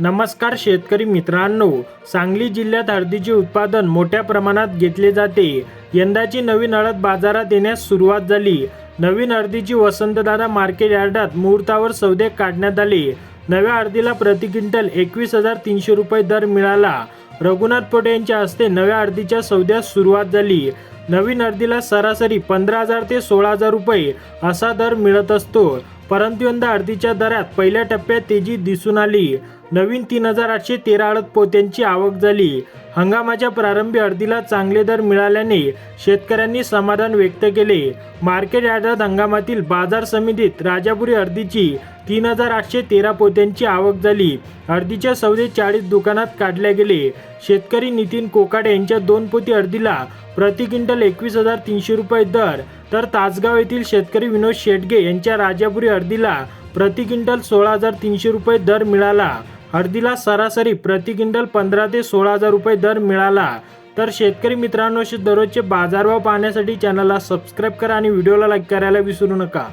नमस्कार शेतकरी मित्रांनो सांगली जिल्ह्यात हळदीचे उत्पादन मोठ्या प्रमाणात घेतले जाते. यंदाची नवीन हळद बाजारात येण्यास सुरुवात झाली. नवीन हळदीची वसंतदादा मार्केट यार्डात मुहूर्तावर सौदे काढण्यात आले. नव्या हळदीला प्रति क्विंटल एकवीस हजार तीनशे रुपये दर मिळाला. रघुनाथ पोटे यांच्या हस्ते नव्या हळदीच्या सौद्यास सुरुवात झाली. नवीन अर्धीला सरासरी पंधरा हजार ते सोळा हजार रुपये असा दर मिळत असतो. परंतु यंदा अर्धीच्या दरात पहिल्या टप्प्यात तेजी दिसून आली. नवीन तीन हजार आठशे तेरा अडत पोत्यांची आवक झाली. हंगामाच्या प्रारंभी अर्धीला चांगले दर मिळाल्याने शेतकऱ्यांनी समाधान व्यक्त केले. मार्केट यार्डात हंगामातील बाजार समितीत राजापुरी अर्धीची तीन हजार आठशे तेरा पोत्यांची आवक झाली. हळदीच्या सौदे चाळीस दुकानात काढले गेले. शेतकरी नितीन कोकाडे यांच्या दोन पोती अर्धीला प्रति क्विंटल एकवीस हजार तीनशे रुपये दर. तर तासगाव येथील शेतकरी विनोद शेटगे यांच्या राजापुरी हळदीला प्रति क्विंटल सोळा हजार तीनशे रुपये दर मिळाला. हळदीला सरासरी प्रति क्विंटल पंधरा ते सोळा हजार रुपये दर मिळाला. तर शेतकरी मित्रांनो दररोजचे बाजारभाव पाहण्यासाठी चॅनलला सबस्क्राईब करा आणि व्हिडिओला लाईक करायला विसरू नका.